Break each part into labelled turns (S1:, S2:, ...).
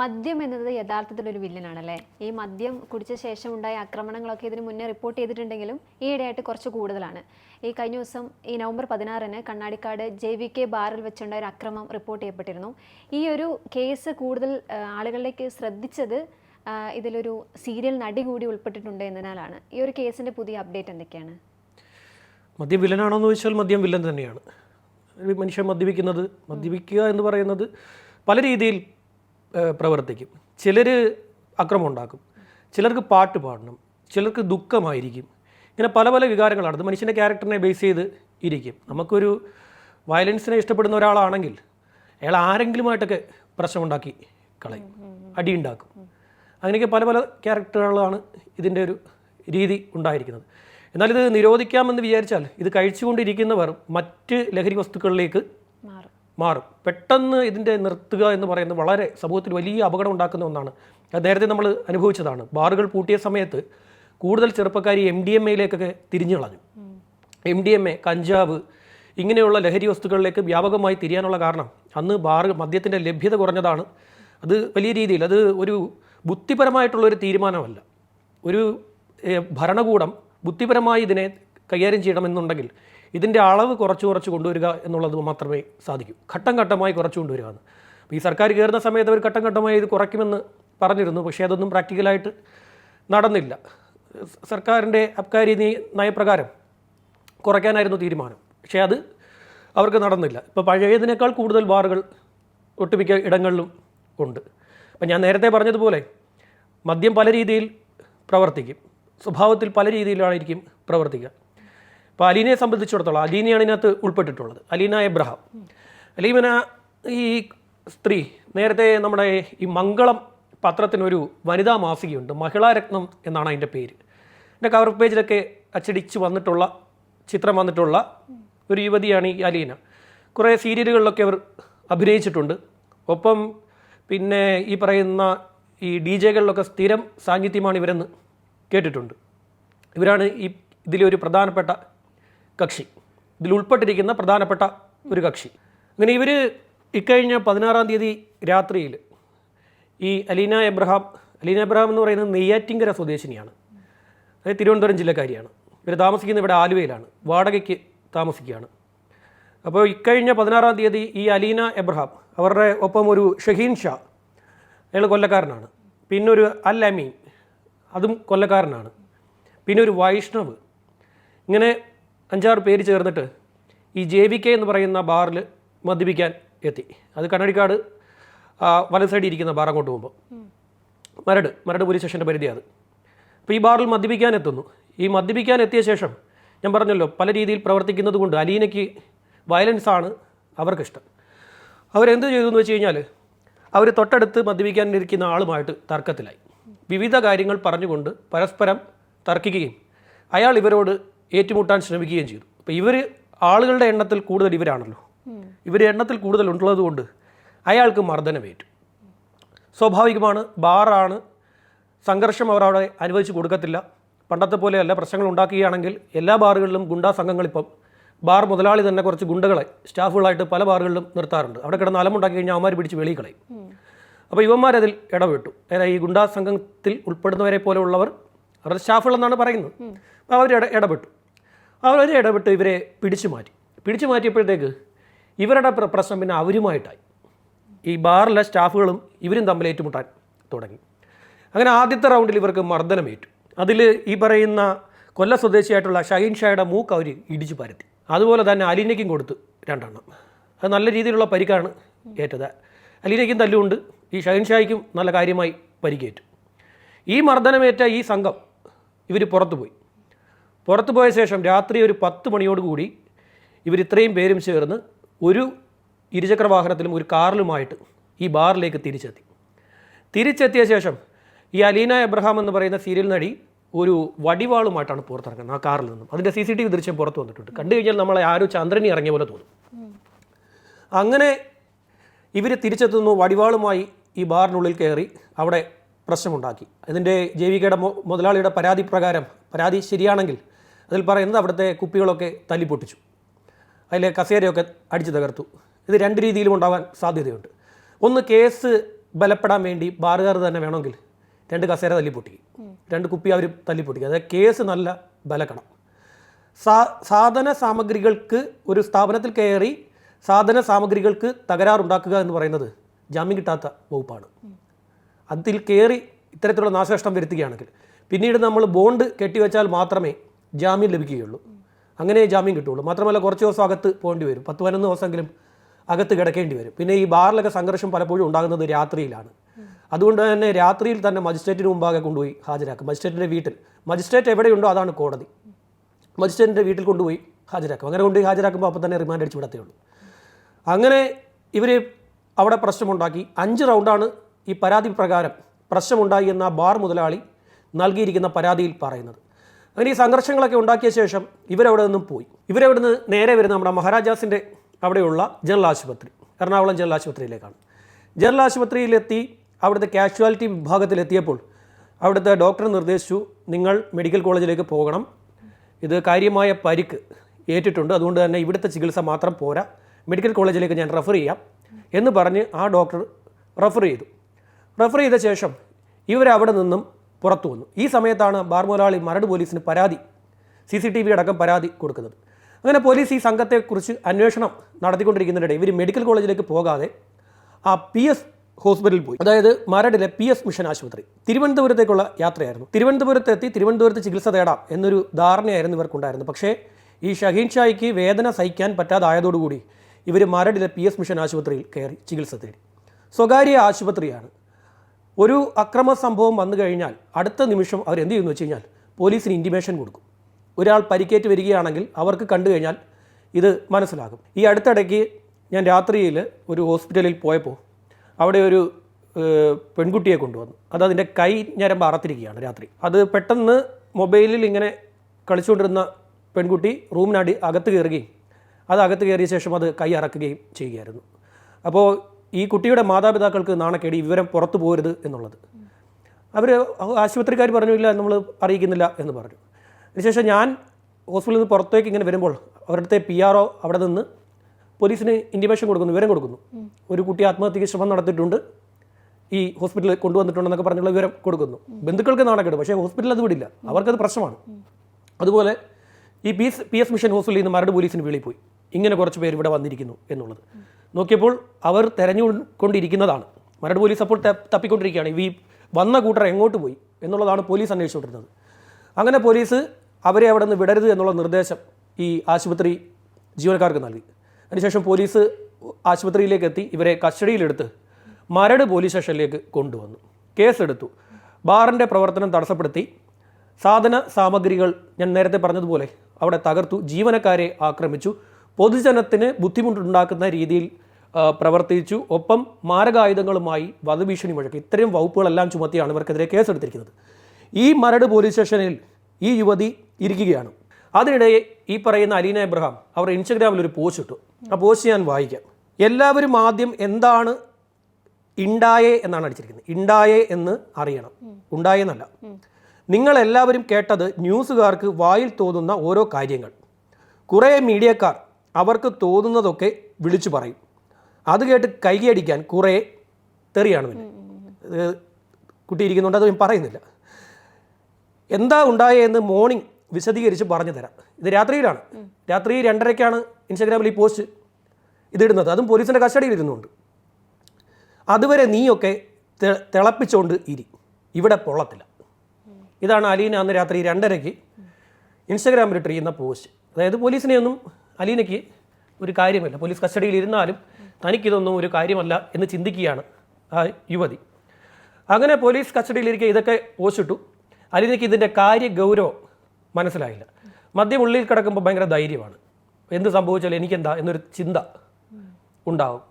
S1: മദ്യം എന്നത് യഥാർത്ഥത്തിൽ ഒരു വില്ലനാണല്ലേ? ഈ മദ്യം കുടിച്ച ശേഷം ഉണ്ടായ ആക്രമണങ്ങളൊക്കെ ഇതിന് മുന്നേ റിപ്പോർട്ട് ചെയ്തിട്ടുണ്ടെങ്കിലും ഈയിടെയായിട്ട് കുറച്ച് കൂടുതലാണ്. ഈ കഴിഞ്ഞ ദിവസം ഈ നവംബർ പതിനാറിന് കണ്ണാടിക്കാട് ജെ വി കെ ബാറിൽ വെച്ചുണ്ടായ ഒരു അക്രമം റിപ്പോർട്ട് ചെയ്യപ്പെട്ടിരുന്നു. ഈ ഒരു കേസ് കൂടുതൽ ആളുകളിലേക്ക് ശ്രദ്ധിച്ചത് ഇതിലൊരു സീരിയൽ നടി കൂടി ഉൾപ്പെട്ടിട്ടുണ്ട് എന്നതിനാലാണ്. ഈ ഒരു കേസിന്റെ പുതിയ അപ്ഡേറ്റ് എന്തൊക്കെയാണ്?
S2: മദ്യം വില്ലനാണോ എന്ന് ചോദിച്ചാൽ മദ്യം വില്ലൻ തന്നെയാണ്. മനുഷ്യൻ മദ്യപിക്കുന്നത് മദ്യപിക്കുക എന്ന് പറയുന്നത് പല രീതിയിൽ പ്രവർത്തിക്കും. ചിലർ അക്രമം ഉണ്ടാക്കും. ചിലർക്ക് പാട്ട് പാടണം. ചിലർക്ക് ദുഃഖമായിരിക്കും. ഇങ്ങനെ പല പല വികാരങ്ങളാണ്. അത് മനുഷ്യന്റെ ക്യാരക്ടറിനെ ബേസ് ചെയ്ത് ഇരിക്കും. നമുക്കൊരു വയലൻസിനെ ഇഷ്ടപ്പെടുന്ന ഒരാളാണെങ്കിൽ അയാൾ ആരെങ്കിലുമായിട്ടൊക്കെ പ്രശ്നമുണ്ടാക്കി കളയും. അടിയുണ്ടാക്കും. അങ്ങനെയൊക്കെ പല പല ക്യാരക്ടറുകളാണ് ഇതിന്റെ ഒരു രീതി ഉണ്ടായിരിക്കുന്നത്. എന്നാൽ ഇത് നിരോധിക്കാമെന്ന് വിചാരിച്ചാൽ ഇത് കഴിച്ചുകൊണ്ടിരിക്കുന്നവർ മറ്റ് ലഹരി വസ്തുക്കളിലേക്ക്
S1: മാറും.
S2: പെട്ടെന്ന് ഇതിന്റെ നിർത്തുക എന്ന് പറയുന്നത് വളരെ സമൂഹത്തിൽ വലിയ അപകടം ഉണ്ടാക്കുന്ന ഒന്നാണ്. അത് നേരത്തെ നമ്മൾ അനുഭവിച്ചതാണ്. ബാറുകൾ പൂട്ടിയ സമയത്ത് കൂടുതൽ ചെറുപ്പക്കാർ എം ഡി എം എയിലേക്കൊക്കെ തിരിഞ്ഞു കളഞ്ഞു. എം ഡി എം എ കഞ്ചാവ് ഇങ്ങനെയുള്ള ലഹരി വസ്തുക്കളിലേക്ക് വ്യാപകമായി തിരിയാനുള്ള കാരണം അന്ന് ബാർ മദ്യത്തിന്റെ ലഭ്യത കുറഞ്ഞതാണ്. അത് വലിയ രീതിയിൽ അത് ഒരു ബുദ്ധിപരമായിട്ടുള്ളൊരു തീരുമാനമല്ല. ഒരു ഭരണകൂടം ബുദ്ധിപരമായി ഇതിനെ കൈകാര്യം ചെയ്യണമെന്നുണ്ടെങ്കിൽ ഇതിന്റെ അളവ് കുറച്ച് കുറച്ച് കൊണ്ടുവരിക എന്നുള്ളത് മാത്രമേ സാധിക്കൂ. ഘട്ടം ഘട്ടമായി കുറച്ച് കൊണ്ടുവരിക എന്ന്. അപ്പോൾ ഈ സർക്കാർ കയറുന്ന സമയത്ത് അവർ ഘട്ടം ഘട്ടമായി ഇത് കുറയ്ക്കുമെന്ന് പറഞ്ഞിരുന്നു. പക്ഷേ അതൊന്നും പ്രാക്ടിക്കലായിട്ട് നടന്നില്ല. സർക്കാരിന്റെ അബ്കാരി നയപ്രകാരം കുറയ്ക്കാനായിരുന്നു തീരുമാനം. പക്ഷേ അത് അവർക്ക് നടന്നില്ല. ഇപ്പോൾ പഴയതിനേക്കാൾ കൂടുതൽ ബാറുകൾ ഒട്ടുമിക്ക ഇടങ്ങളിലും ഉണ്ട്. അപ്പം ഞാൻ നേരത്തെ പറഞ്ഞതുപോലെ മദ്യം പല രീതിയിൽ പ്രവർത്തിക്കും. സ്വഭാവത്തിൽ പല രീതിയിലായിരിക്കും പ്രവർത്തിക്കുക. ഇപ്പോൾ അലീനയെ സംബന്ധിച്ചിടത്തോളം അലീനയാണ് ഇതിനകത്ത് ഉൾപ്പെട്ടിട്ടുള്ളത്. അലീന എബ്രഹാം. അലീമന ഈ സ്ത്രീ നേരത്തെ നമ്മുടെ ഈ മംഗളം പത്രത്തിനൊരു വനിതാ മാസികയുണ്ട് മഹിളാരത്നം എന്നാണ് അതിന്റെ പേര്. എന്റെ കവർ പേജിലൊക്കെ അച്ചടിച്ച് വന്നിട്ടുള്ള ചിത്രം വന്നിട്ടുള്ള ഒരു യുവതിയാണ് ഈ അലീന. കുറേ സീരിയലുകളിലൊക്കെ അവർ അഭിനയിച്ചിട്ടുണ്ട്. ഒപ്പം പിന്നെ ഈ പറയുന്ന ഈ ഡി ജെകളിലൊക്കെ സ്ഥിരം സാന്നിധ്യമാണ് ഇവരെന്ന് കേട്ടിട്ടുണ്ട്. ഇവരാണ് ഈ ഇതിലെ ഒരു പ്രധാനപ്പെട്ട കക്ഷി. ഇതിൽ ഉൾപ്പെട്ടിരിക്കുന്ന പ്രധാനപ്പെട്ട ഒരു കക്ഷി. അങ്ങനെ ഇവർ ഇക്കഴിഞ്ഞ പതിനാറാം തീയതി രാത്രിയിൽ ഈ അലീന എബ്രഹാം അലീന എബ്രഹാം എന്ന് പറയുന്നത് നെയ്യാറ്റിങ്കര സ്വദേശിനിയാണ്. അതായത് തിരുവനന്തപുരം ജില്ലക്കാരിയാണ്. ഇവർ താമസിക്കുന്നത് ഇവിടെ ആലുവയിലാണ്. വാടകയ്ക്ക് താമസിക്കുകയാണ്. അപ്പോൾ ഇക്കഴിഞ്ഞ പതിനാറാം തീയതി ഈ അലീന എബ്രഹാം അവരുടെ ഒപ്പം ഒരു ഷഹീൻ ഷാ അയാൾ കൊല്ലക്കാരനാണ്. പിന്നെ ഒരു അൽ അമീൻ അതും കൊല്ലക്കാരനാണ്. പിന്നെ ഒരു വൈഷ്ണവ്. ഇങ്ങനെ അഞ്ചാറ് പേര് ചേർന്നിട്ട് ഈ ജെ വി കെ എന്ന് പറയുന്ന ബാറിൽ മദ്യപിക്കാൻ എത്തി. അത് കണ്ണടിക്കാട് വലത് സൈഡിൽ ഇരിക്കുന്ന ബാർ അങ്ങോട്ട് പോകുമ്പോൾ മരട് മരട് പോലീസ് സ്റ്റേഷന്റെ പരിധി അത്. അപ്പോൾ ഈ ബാറിൽ മദ്യപിക്കാൻ എത്തുന്നു. ഈ മദ്യപിക്കാൻ എത്തിയ ശേഷം ഞാൻ പറഞ്ഞല്ലോ പല രീതിയിൽ പ്രവർത്തിക്കുന്നത് കൊണ്ട് അലീനയ്ക്ക് വയലൻസ് ആണ് അവർക്കിഷ്ടം. അവരെന്ത് ചെയ്തു എന്ന് വെച്ച് കഴിഞ്ഞാൽ അവർ തൊട്ടടുത്ത് മദ്യപിക്കാനിരിക്കുന്ന ആളുമായിട്ട് തർക്കത്തിലായി. വിവിധ കാര്യങ്ങൾ പറഞ്ഞുകൊണ്ട് പരസ്പരം തർക്കിക്കുകയും അയാൾ ഇവരോട് ഏറ്റുമുട്ടാൻ ശ്രമിക്കുകയും ചെയ്തു. അപ്പോൾ ഇവർ ആളുകളുടെ എണ്ണത്തിൽ കൂടുതൽ ഇവരാണല്ലോ. ഇവർ എണ്ണത്തിൽ കൂടുതൽ ഉള്ളതുകൊണ്ട് അയാൾക്ക് മർദ്ദനമേറ്റു. സ്വാഭാവികമാണ് ബാറാണ്. സംഘർഷം അവർ അവിടെ അനുവദിച്ച് കൊടുക്കത്തില്ല. പണ്ടത്തെ പോലെ അല്ല പ്രശ്നങ്ങൾ ഉണ്ടാക്കുകയാണെങ്കിൽ എല്ലാ ബാറുകളിലും ഗുണ്ടാ സംഘങ്ങൾ ഇപ്പം ബാർ മുതലാളി തന്നെ കുറച്ച് ഗുണ്ടകളെ സ്റ്റാഫുകളായിട്ട് പല ബാറുകളിലും നിർത്താറുണ്ട്. അവിടെ കിടന്ന് അലമുണ്ടാക്കി കഴിഞ്ഞാൽ അവന്മാർ പിടിച്ച് വെളിയിൽ കളയും. അപ്പോൾ ഇവന്മാരതിൽ ഇടപെട്ടു. അതായത് ഈ ഗുണ്ടാ സംഘത്തിൽ ഉൾപ്പെടുന്നവരെ പോലെയുള്ളവർ അവരുടെ സ്റ്റാഫുകളെന്നാണ് പറയുന്നത്. അപ്പോൾ അവർ ഇട ഇടപെട്ടു. അവർ ഇടപെട്ട് ഇവരെ പിടിച്ചു മാറ്റി. പിടിച്ചു മാറ്റിയപ്പോഴത്തേക്ക് ഇവരുടെ പ്രശ്നം പിന്നെ അവരുമായിട്ടായി. ഈ ബാറിലെ സ്റ്റാഫുകളും ഇവരും തമ്മിൽ ഏറ്റുമുട്ടാൻ തുടങ്ങി. അങ്ങനെ ആദ്യത്തെ റൗണ്ടിൽ ഇവർക്ക് മർദ്ദനമേറ്റു. അതിൽ ഈ പറയുന്ന കൊല്ല സ്വദേശിയായിട്ടുള്ള ഷഹീൻ ഷായുടെ മൂക്ക് അവർ ഇടിച്ചു പരത്തി. അതുപോലെ തന്നെ അലീനയ്ക്കും കൊടുത്തു രണ്ടെണ്ണം. അത് നല്ല രീതിയിലുള്ള പരിക്കാണ് ഏറ്റത്. അലീനയ്ക്കും തല്ലുകൊണ്ട് ഈ ഷഹീൻ ഷായ്ക്കും നല്ല കാര്യമായി പരിക്കേറ്റു. ഈ മർദ്ദനമേറ്റ ഈ സംഘം ഇവർ പുറത്തു പോയി. പുറത്തു പോയ ശേഷം രാത്രി ഒരു പത്ത് മണിയോടുകൂടി ഇവർ ഇത്രയും പേരും ചേർന്ന് ഒരു ഇരുചക്ര വാഹനത്തിലും ഒരു കാറിലുമായിട്ട് ഈ ബാറിലേക്ക് തിരിച്ചെത്തി. തിരിച്ചെത്തിയ ശേഷം ഈ അലീന എബ്രഹാം എന്ന് പറയുന്ന സീരിയൽ നടി ഒരു വടിവാളുമായിട്ടാണ് പുറത്തിറങ്ങുന്നത് ആ കാറിൽ നിന്നും. അതിന്റെ സി സി ടി വി ദൃശ്യം പുറത്തു വന്നിട്ടുണ്ട്. കണ്ടു കഴിഞ്ഞാൽ നമ്മളെ ആരോ ചന്ദ്രനി ഇറങ്ങിയ പോലെ തോന്നും. അങ്ങനെ ഇവർ തിരിച്ചെത്തുന്നു വടിവാളുമായി ഈ ബാറിനുള്ളിൽ കയറി അവിടെ പ്രശ്നമുണ്ടാക്കി. ഇതിന്റെ ജെ വി കെയുടെ മുതലാളിയുടെ പരാതി പ്രകാരം പരാതി ശരിയാണെങ്കിൽ അതിൽ പറയുന്നത് അവിടുത്തെ കുപ്പികളൊക്കെ തല്ലിപ്പൊട്ടിച്ചു അതിലെ കസേരയൊക്കെ അടിച്ചു തകർത്തു. ഇത് രണ്ട് രീതിയിലും ഉണ്ടാവാൻ സാധ്യതയുണ്ട്. ഒന്ന് കേസ് ബലപ്പെടാൻ വേണ്ടി ബാറുകാർ തന്നെ വേണമെങ്കിൽ രണ്ട് കസേര തല്ലിപ്പൊട്ടി രണ്ട് കുപ്പി അവർ തല്ലിപ്പൊട്ടിക്കും അതായത് കേസ് നല്ല ബലക്കണം. സാ സാധന സാമഗ്രികൾക്ക് ഒരു സ്ഥാപനത്തിൽ കയറി സാധന സാമഗ്രികൾക്ക് തകരാറുണ്ടാക്കുക എന്ന് പറയുന്നത് ജാമ്യം കിട്ടാത്ത വകുപ്പാണ്. അതിൽ കയറി ഇത്തരത്തിലുള്ള നാശനഷ്ടം വരുത്തുകയാണെങ്കിൽ പിന്നീട് നമ്മൾ ബോണ്ട് കെട്ടിവെച്ചാൽ മാത്രമേ ജാമ്യം ലഭിക്കുകയുള്ളൂ. അങ്ങനെ ജാമ്യം കിട്ടുള്ളൂ മാത്രമല്ല കുറച്ച് ദിവസം അകത്ത് പോകേണ്ടി വരും. പത്ത് പതിനൊന്ന് ദിവസമെങ്കിലും അകത്ത് കിടക്കേണ്ടി വരും. പിന്നെ ഈ ബാറിലൊക്കെ സംഘർഷം പലപ്പോഴും ഉണ്ടാകുന്നത് രാത്രിയിലാണ്. അതുകൊണ്ട് തന്നെ രാത്രിയിൽ തന്നെ മജിസ്ട്രേറ്റിന് മുമ്പാകെ കൊണ്ടുപോയി ഹാജരാക്കും മജിസ്ട്രേറ്റിന്റെ വീട്ടിൽ. മജിസ്ട്രേറ്റ് എവിടെയുണ്ടോ അതാണ് കോടതി. മജിസ്ട്രേറ്റിന്റെ വീട്ടിൽ കൊണ്ടുപോയി ഹാജരാക്കും. അങ്ങനെ കൊണ്ടുപോയി ഹാജരാക്കുമ്പോൾ അപ്പോൾ തന്നെ റിമാൻഡ് അടിച്ച് വിടത്തേ ഉള്ളൂ അങ്ങനെ ഇവർ അവിടെ പ്രശ്നമുണ്ടാക്കി. അഞ്ച് റൗണ്ടാണ് ഈ പരാതി പ്രകാരം പ്രശ്നമുണ്ടായി എന്ന ബാർ മുതലാളി നൽകിയിരിക്കുന്ന പരാതിയിൽ പറയുന്നത്. അങ്ങനെ ഈ സംഘർഷങ്ങളൊക്കെ ഉണ്ടാക്കിയ ശേഷം ഇവരവിടെ നിന്നും പോയി. ഇവരവിടെ നിന്ന് നേരെ വരുന്ന നമ്മുടെ മഹാരാജാസിന്റെ അവിടെയുള്ള ജനറൽ ആശുപത്രി എറണാകുളം ജനറൽ ആശുപത്രിയിലേക്കാണ്. ജനറൽ ആശുപത്രിയിലെത്തി അവിടുത്തെ കാഷ്വാലിറ്റി വിഭാഗത്തിലെത്തിയപ്പോൾ അവിടുത്തെ ഡോക്ടർ നിർദ്ദേശിച്ചു നിങ്ങൾ മെഡിക്കൽ കോളേജിലേക്ക് പോകണം. ഇത് കാര്യമായ പരിക്ക് ഏറ്റിട്ടുണ്ട്. അതുകൊണ്ട് തന്നെ ഇവിടുത്തെ ചികിത്സ മാത്രം പോരാ. മെഡിക്കൽ കോളേജിലേക്ക് ഞാൻ റെഫർ ചെയ്യാം. എന്ന് പറഞ്ഞ് ആ ഡോക്ടർ റെഫർ ചെയ്തു. റെഫർ ചെയ്ത ശേഷം ഇവരവിടെ നിന്നും പുറത്തു വന്നു. ഈ സമയത്താണ് ബാർമോലാളി മരട് പോലീസിന് പരാതി സി സി ടി വി അടക്കം പരാതി കൊടുക്കുന്നത്. അങ്ങനെ പോലീസ് ഈ സംഘത്തെക്കുറിച്ച് അന്വേഷണം നടത്തിക്കൊണ്ടിരിക്കുന്നതിനിടെ ഇവർ മെഡിക്കൽ കോളേജിലേക്ക് പോകാതെ ആ പി എസ് ഹോസ്പിറ്റലിൽ പോയി. അതായത് മരടിലെ പി എസ് മിഷൻ ആശുപത്രി. തിരുവനന്തപുരത്തേക്കുള്ള യാത്രയായിരുന്നു. തിരുവനന്തപുരത്തെത്തി തിരുവനന്തപുരത്ത് ചികിത്സ തേടാം എന്നൊരു ധാരണയായിരുന്നു ഇവർക്കുണ്ടായിരുന്നത്. പക്ഷേ ഈ ഷഹീൻ ഷായ്ക്ക് വേദന സഹിക്കാൻ പറ്റാതായതോടുകൂടി ഇവർ മരടിലെ പി എസ് മിഷൻ ആശുപത്രിയിൽ കയറി ചികിത്സ തേടി. സ്വകാര്യ ആശുപത്രിയാണ് ഒരു അക്രമ സംഭവം വന്നു കഴിഞ്ഞാൽ അടുത്ത നിമിഷം അവർ എന്ത് ചെയ്യുന്നു വെച്ച് കഴിഞ്ഞാൽ പോലീസിന് ഇന്റിമേഷൻ കൊടുക്കും. ഒരാൾ പരിക്കേറ്റ് വരികയാണെങ്കിൽ അവർക്ക് കണ്ടു കഴിഞ്ഞാൽ ഇത് മനസ്സിലാകും. ഈ അടുത്തിടയ്ക്ക് ഞാൻ രാത്രിയിൽ ഒരു ഹോസ്പിറ്റലിൽ പോയപ്പോൾ അവിടെ ഒരു പെൺകുട്ടിയെ കൊണ്ടുവന്നു. അത് അതിന്റെ കൈ ഞരമ്പ് അറത്തിരിക്കുകയാണ് രാത്രി. അത് പെട്ടെന്ന് മൊബൈലിൽ ഇങ്ങനെ കളിച്ചുകൊണ്ടിരുന്ന പെൺകുട്ടി റൂമിനടി അകത്ത് കയറുകയും അത് അകത്ത് കയറിയ ശേഷം അത് കൈ അറക്കുകയും ചെയ്യുകയായിരുന്നു. അപ്പോൾ ഈ കുട്ടിയുടെ മാതാപിതാക്കൾക്ക് നാണക്കേടി വിവരം പുറത്തു പോകരുത് എന്നുള്ളത്. അവർ ആശുപത്രിക്കാർ പറഞ്ഞില്ല നമ്മൾ അറിയിക്കുന്നില്ല എന്ന് പറഞ്ഞു. അതിനുശേഷം ഞാൻ ഹോസ്പിറ്റലിൽ നിന്ന് പുറത്തേക്ക് ഇങ്ങനെ വരുമ്പോൾ അവരുടെ പി ആർ ഒ അവിടെ നിന്ന് പോലീസിന് ഇന്റിമേഷൻ കൊടുക്കുന്നു വിവരം കൊടുക്കുന്നു. ഒരു കുട്ടി ആത്മഹത്യക്ക് ശ്രമം നടത്തിയിട്ടുണ്ട്. ഈ ഹോസ്പിറ്റലിൽ കൊണ്ടുവന്നിട്ടുണ്ടെന്നൊക്കെ പറഞ്ഞുള്ള വിവരം കൊടുക്കുന്നു. ബന്ധുക്കൾക്ക് നാണക്കേട് പക്ഷേ ഹോസ്പിറ്റലിൽ അത് വിടില്ല. അവർക്കത് പ്രശ്നമാണ്. അതുപോലെ ഈ P S P S mission ഹോസ്പിറ്റലിൽ നിന്ന് മരട് പോലീസിന് വെളിയിൽ പോയി. ഇങ്ങനെ കുറച്ച് പേര് ഇവിടെ വന്നിരിക്കുന്നു എന്നുള്ളത്. നോക്കിയപ്പോൾ അവർ തെരഞ്ഞുകൊണ്ടിരിക്കുന്നതാണ്. മരട് പോലീസ് അപ്പോൾ തപ്പിക്കൊണ്ടിരിക്കുകയാണ്. ഈ വന്ന കൂട്ടർ എങ്ങോട്ട് പോയി എന്നുള്ളതാണ് പോലീസ് അന്വേഷിച്ചുകൊണ്ടിരുന്നത്. അങ്ങനെ പോലീസ് അവരെ അവിടെ നിന്ന് വിടരുത് എന്നുള്ള നിർദ്ദേശം ഈ ആശുപത്രി ജീവനക്കാർക്ക് നൽകി. അതിനുശേഷം പോലീസ് ആശുപത്രിയിലേക്ക് എത്തി ഇവരെ കസ്റ്റഡിയിലെടുത്ത് മരട് പോലീസ് സ്റ്റേഷനിലേക്ക് കൊണ്ടുവന്നു. കേസെടുത്തു. ബാറിന്റെ പ്രവർത്തനം തടസ്സപ്പെടുത്തി. സാധന സാമഗ്രികൾ ഞാൻ നേരത്തെ പറഞ്ഞതുപോലെ അവിടെ തകർത്തു. ജീവനക്കാരെ ആക്രമിച്ചു. പൊതുജനത്തിന് ബുദ്ധിമുട്ടുണ്ടാക്കുന്ന രീതിയിൽ പ്രവർത്തിച്ചു. ഒപ്പം മാരകായുധങ്ങളുമായി വധഭീഷണി മുഴക്കി. ഇത്രയും വകുപ്പുകളെല്ലാം ചുമത്തിയാണ് ഇവർക്കെതിരെ കേസെടുത്തിരിക്കുന്നത്. ഈ മരട് പോലീസ് സ്റ്റേഷനിൽ ഈ യുവതി ഇരിക്കുകയാണ്. അതിനിടെ ഈ പറയുന്ന അലീന എബ്രഹാം അവർ ഇൻസ്റ്റഗ്രാമിൽ ഒരു പോസ്റ്റ് ഇട്ടു. ആ പോസ്റ്റ് ഞാൻ വായിക്കാം. എല്ലാവരും ആദ്യം എന്താണ് ഇണ്ടായേ എന്നാണ് അടിച്ചിരിക്കുന്നത്. ഇണ്ടായേ എന്ന് അറിയണം. ഉണ്ടായെന്നല്ല നിങ്ങൾ എല്ലാവരും കേട്ടത് ന്യൂസുകാർക്ക് വായിൽ തോന്നുന്ന ഓരോ കാര്യങ്ങൾ. കുറേ മീഡിയക്കാർ അവർക്ക് തോന്നുന്നതൊക്കെ വിളിച്ചു പറയും. അത് കേട്ട് കൈയടിക്കാൻ കുറേ തെറിയാണ് പിന്നെ. ഇത് കുട്ടി ഇരിക്കുന്നുണ്ട് അത് ഞാൻ പറയുന്നില്ല. എന്താ ഉണ്ടായെന്ന് മോർണിംഗ് വിശദീകരിച്ച് പറഞ്ഞു തരാം ഇത് രാത്രിയിലാണ്. രാത്രി രണ്ടരയ്ക്കാണ് ഇൻസ്റ്റാഗ്രാമിൽ ഈ പോസ്റ്റ് ഇതിടുന്നത്. അതും പോലീസിന്റെ കസ്റ്റഡിയിൽ ഇരുന്നുണ്ട് അതുവരെ നീയൊക്കെ തിളപ്പിച്ചുകൊണ്ട് ഇരി. ഇവിടെ പൊള്ളത്തില്ല. ഇതാണ് അലീന അന്ന് രാത്രി രണ്ടരയ്ക്ക് ഇൻസ്റ്റാഗ്രാമിൽ ഇട്ടിരിക്കുന്ന പോസ്റ്റ്. അതായത് പോലീസിനെയൊന്നും അലീനയ്ക്ക് ഒരു കാര്യമല്ല. പോലീസ് കസ്റ്റഡിയിൽ ഇരുന്നാലും തനിക്കിതൊന്നും ഒരു കാര്യമല്ല എന്ന് ചിന്തിക്കുകയാണ് ആ യുവതി. അങ്ങനെ പോലീസ് കസ്റ്റഡിയിലിരിക്കെ ഇതൊക്കെ ഓശിട്ടു അലീനയ്ക്ക് ഇതിന്റെ കാര്യ ഗൗരവം മനസ്സിലായില്ല. മദ്യം ഉള്ളിൽ കിടക്കുമ്പോൾ ഭയങ്കര ധൈര്യമാണ്. എന്ത് സംഭവിച്ചാലും എനിക്കെന്താ എന്നൊരു ചിന്ത ഉണ്ടാവും.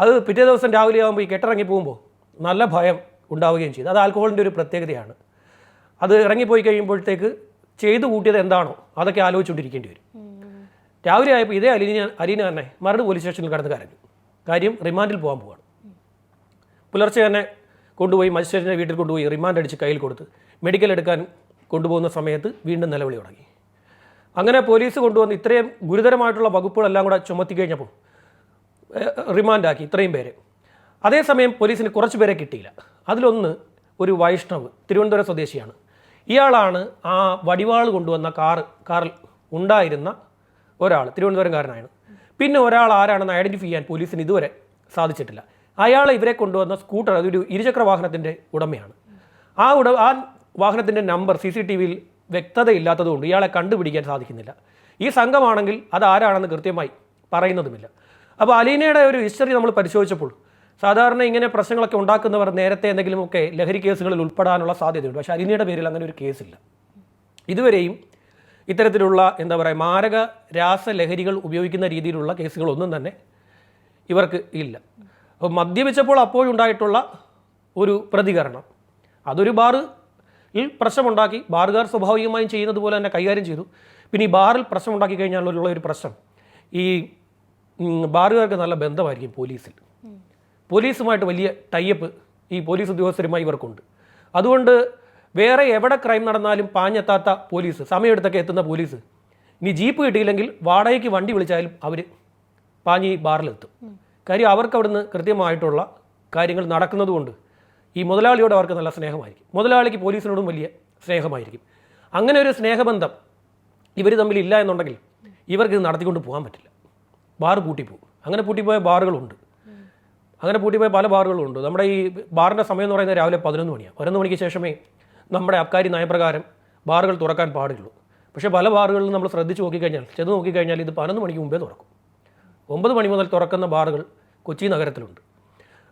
S2: അത് പിറ്റേ ദിവസം രാവിലെ ആകുമ്പോൾ ഈ കെട്ടിറങ്ങി പോകുമ്പോൾ നല്ല ഭയം ഉണ്ടാവുകയും ചെയ്തു. അത് ആൽക്കഹോളിന്റെ ഒരു പ്രത്യേകതയാണ്. അത് ഇറങ്ങിപ്പോയി കഴിയുമ്പോഴത്തേക്ക് ചെയ്തു കൂട്ടിയത് എന്താണോ അതൊക്കെ ആലോചിച്ചുകൊണ്ടിരിക്കേണ്ടി വരും. രാവിലെ ആയപ്പോൾ ഇതേ അലീന തന്നെ മരട് പോലീസ് സ്റ്റേഷനിൽ കടന്ന് കരഞ്ഞു. കാര്യം റിമാൻഡിൽ പോകാൻ പോവാണ്. പുലർച്ചെ തന്നെ കൊണ്ടുപോയി മജിസ്ട്രേറ്റിന്റെ വീട്ടിൽ കൊണ്ടുപോയി റിമാൻഡ് അടിച്ച് കയ്യിൽ കൊടുത്ത് മെഡിക്കൽ എടുക്കാൻ കൊണ്ടുപോകുന്ന സമയത്ത് വീണ്ടും നിലവിളി തുടങ്ങി. അങ്ങനെ പോലീസ് കൊണ്ടുവന്ന് ഇത്രയും ഗുരുതരമായിട്ടുള്ള വകുപ്പുകളെല്ലാം കൂടെ ചുമത്തി കഴിഞ്ഞപ്പോൾ റിമാൻഡാക്കി ഇത്രയും പേരെ. അതേസമയം പോലീസിന് കുറച്ച് പേരെ കിട്ടിയില്ല. അതിലൊന്ന് ഒരു വൈഷ്ണവ് തിരുവനന്തപുരം സ്വദേശിയാണ്. ഇയാളാണ് ആ വടിവാൾ കൊണ്ടുവന്ന കാറ് കാറിൽ ഉണ്ടായിരുന്ന ഒരാൾ തിരുവനന്തപുരംകാരനാണ്. പിന്നെ ഒരാൾ ആരാണെന്ന് ഐഡന്റിഫൈ ചെയ്യാൻ പോലീസിന് ഇതുവരെ സാധിച്ചിട്ടില്ല. അയാൾ ഇവരെ കൊണ്ടുവന്ന സ്കൂട്ടർ അതൊരു ഇരുചക്ര വാഹനത്തിന്റെ ഉടമയാണ്. ആ ഉട ആ വാഹനത്തിന്റെ നമ്പർ സി സി ടി വിയിൽ വ്യക്തതയില്ലാത്തതുകൊണ്ട് ഇയാളെ കണ്ടുപിടിക്കാൻ സാധിക്കുന്നില്ല. ഈ സംഘമാണെങ്കിൽ അത് ആരാണെന്ന് കൃത്യമായി പറയുന്നതുമില്ല. അപ്പോൾ അലീനയുടെ ഒരു ഹിസ്റ്ററി നമ്മൾ പരിശോധിച്ചപ്പോൾ സാധാരണ ഇങ്ങനെ പ്രശ്നങ്ങളൊക്കെ ഉണ്ടാക്കുന്നവർ നേരത്തെ എന്തെങ്കിലുമൊക്കെ ലഹരി കേസുകളിൽ ഉൾപ്പെടാനുള്ള സാധ്യതയുണ്ട്. പക്ഷേ അലീനയുടെ പേരിൽ അങ്ങനെ ഒരു കേസില്ല. ഇതുവരെയും ഇത്തരത്തിലുള്ള എന്താ പറയുക മാരക രാസലഹരികൾ ഉപയോഗിക്കുന്ന രീതിയിലുള്ള കേസുകളൊന്നും തന്നെ ഇവർക്ക് ഇല്ല. അപ്പോൾ മദ്യപിച്ചപ്പോൾ അപ്പോഴുണ്ടായിട്ടുള്ള ഒരു പ്രതികരണം. അതൊരു ബാറിൽ പ്രശ്നമുണ്ടാക്കി ബാറുകാർ സ്വാഭാവികമായും ചെയ്യുന്നത് പോലെ തന്നെ കൈകാര്യം ചെയ്തു. പിന്നെ ഈ ബാറിൽ പ്രശ്നമുണ്ടാക്കി കഴിഞ്ഞാലുള്ള ഒരു പ്രശ്നം ഈ ബാറുകാർക്ക് നല്ല ബന്ധമായിരിക്കും പോലീസിൽ. പോലീസുമായിട്ട് വലിയ ടൈപ്പ് ഈ പോലീസ് ഉദ്യോഗസ്ഥരുമായി ഇവർക്കുണ്ട്. അതുകൊണ്ട് വേറെ എവിടെ ക്രൈം നടന്നാലും പാഞ്ഞെത്താത്ത പോലീസ് സമയമെടുത്തൊക്കെ എത്തുന്ന പോലീസ്. ഇനി ജീപ്പ് കിട്ടിയില്ലെങ്കിൽ വാടകയ്ക്ക് വണ്ടി വിളിച്ചാലും അവർ പാഞ്ഞി ബാറിലെത്തും കാര്യം അവർക്ക് അവിടുന്ന് കൃത്യമായിട്ടുള്ള കാര്യങ്ങൾ നടക്കുന്നതുകൊണ്ട് ഈ മുതലാളിയോട് അവർക്ക് നല്ല സ്നേഹമായിരിക്കും. മുതലാളിക്ക് പോലീസിനോടും വലിയ സ്നേഹമായിരിക്കും. അങ്ങനെ ഒരു സ്നേഹബന്ധം ഇവർ തമ്മിൽ ഇല്ല എന്നുണ്ടെങ്കിൽ ഇവർക്ക് ഇത് നടത്തിക്കൊണ്ട് പോകാൻ പറ്റില്ല. ബാർ പൂട്ടിപ്പോകും അങ്ങനെ പൂട്ടിപ്പോയ ബാറുകളുണ്ട് അങ്ങനെ പൂട്ടിപ്പോയ പല ബാറുകളുണ്ട് നമ്മുടെ ഈ ബാറിന്റെ സമയം എന്ന് പറയുന്നത് രാവിലെ പതിനൊന്ന് മണിയാണ്. പതിനൊന്ന് മണിക്ക് ശേഷമേ നമ്മുടെ അബ്കാരി നയപ്രകാരം ബാറുകൾ തുറക്കാൻ പാടുള്ളൂ. പക്ഷേ പല ബാറുകളിലും നമ്മൾ ശ്രദ്ധിച്ച് നോക്കിക്കഴിഞ്ഞാൽ ചെന്ന് നോക്കിക്കഴിഞ്ഞാൽ ഇത് പതിനൊന്ന് മണിക്ക് മുമ്പേ തുറക്കും. ഒമ്പത് മണി മുതൽ തുറക്കുന്ന ബാറുകൾ കൊച്ചി നഗരത്തിലുണ്ട്.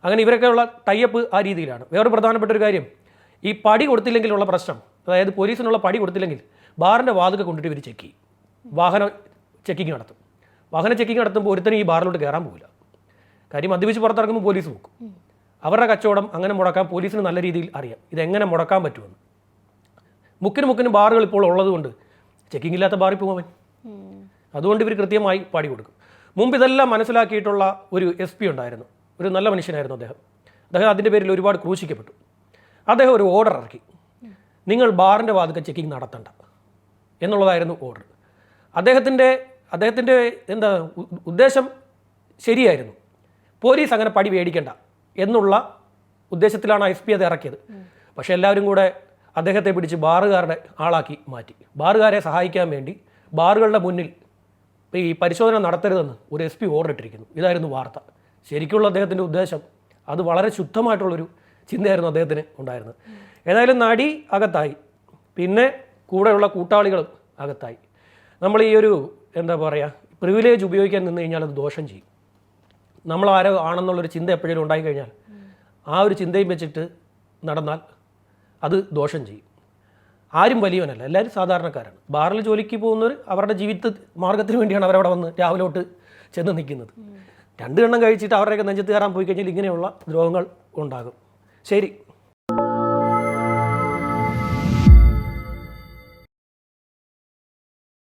S2: അങ്ങനെ ഇവരൊക്കെയുള്ള ടൈപ്പ് ആ രീതിയിലാണ്. വേറൊരു പ്രധാനപ്പെട്ട ഒരു കാര്യം ഈ പടി കൊടുത്തില്ലെങ്കിലുള്ള പ്രശ്നം അതായത് പോലീസിനുള്ള പടി കൊടുത്തില്ലെങ്കിൽ ബാറിന്റെ വാതുക്കെ കൊണ്ടിട്ട് ഇവർ ചെക്ക് ചെയ്യും. വാഹന ചെക്കിങ് നടത്തും. വാഹന ചെക്കിങ് നടത്തുമ്പോൾ ഒരുത്തനും ഈ ബാറിലോട്ട് കയറാൻ പോകില്ല കാര്യം മദ്യപിച്ച് പുറത്തിറങ്ങുമ്പോൾ പോലീസ് നോക്കും. അവരുടെ കച്ചവടം അങ്ങനെ മുടക്കാൻ പോലീസിന് നല്ല രീതിയിൽ അറിയാം. ഇതെങ്ങനെ മുടക്കാൻ പറ്റുമെന്ന്. മുക്കിന് മുക്കിന് ബാറുകൾ ഇപ്പോൾ ഉള്ളതുകൊണ്ട് ചെക്കിംഗ് ഇല്ലാത്ത ബാറിൽ അവൻ. അതുകൊണ്ട് ഇവർ കൃത്യമായി പാടി കൊടുക്കും. മുമ്പ് ഇതെല്ലാം മനസ്സിലാക്കിയിട്ടുള്ള ഒരു എസ് പി ഉണ്ടായിരുന്നു. ഒരു നല്ല മനുഷ്യനായിരുന്നു അദ്ദേഹം. അദ്ദേഹം അതിന്റെ പേരിൽ ഒരുപാട് ക്രൂശിക്കപ്പെട്ടു. അദ്ദേഹം ഒരു ഓർഡർ ഇറക്കി. നിങ്ങൾ ബാറിന്റെ വാതിക്കൽ ചെക്കിംഗ് നടത്തണ്ട എന്നുള്ളതായിരുന്നു ഓർഡർ അദ്ദേഹത്തിന്റെ അദ്ദേഹത്തിന്റെ എന്താ ഉദ്ദേശം ശരിയായിരുന്നു. പോലീസ് അങ്ങനെ പടി മേടിക്കേണ്ട എന്നുള്ള ഉദ്ദേശത്തിലാണ് എസ് പി അത് ഇറക്കിയത്. പക്ഷേ എല്ലാവരും കൂടെ അദ്ദേഹത്തെ പിടിച്ച് ബാറുകാരുടെ ആളാക്കി മാറ്റി. ബാറുകാരെ സഹായിക്കാൻ വേണ്ടി ബാറുകളുടെ മുന്നിൽ ഈ പരിശോധന നടത്തരുതെന്ന് ഒരു എസ് പി ഓർഡർ ഇട്ടിരിക്കുന്നു. ഇതായിരുന്നു വാർത്ത. ശരിക്കുള്ള അദ്ദേഹത്തിന്റെ ഉദ്ദേശം അത് വളരെ ശുദ്ധമായിട്ടുള്ളൊരു ചിന്തയായിരുന്നു അദ്ദേഹത്തിന് ഉണ്ടായിരുന്നത്. ഏതായാലും നടി അകത്തായി. പിന്നെ കൂടെയുള്ള കൂട്ടാളികളും അകത്തായി. നമ്മൾ ഈ ഒരു എന്താ പറയുക പ്രിവിലേജ് ഉപയോഗിക്കാൻ നിന്ന് കഴിഞ്ഞാൽ അത് ദോഷം ചെയ്യും. നമ്മൾ ആരോ ആണെന്നുള്ളൊരു ചിന്ത എപ്പോഴേലും ഉണ്ടായിക്കഴിഞ്ഞാൽ ആ ഒരു ചിന്തയും വെച്ചിട്ട് നടന്നാൽ അത് ദോഷം ചെയ്യും. ആരും വലിയവനല്ല എല്ലാവരും സാധാരണക്കാരാണ്. ബാറിൽ ജോലിക്ക് പോകുന്നവർ അവരുടെ ജീവിത മാർഗത്തിന് വേണ്ടിയാണ് അവരവിടെ വന്ന് രാവിലെ തൊട്ട് ചെന്ന് നിൽക്കുന്നത്. രണ്ട് എണ്ണം കഴിച്ചിട്ട് അവരുടെയൊക്കെ നെഞ്ചത്ത് കയറാൻ പോയി കഴിഞ്ഞാൽ ഇങ്ങനെയുള്ള ദ്രോഹങ്ങൾ ഉണ്ടാകും. ശരി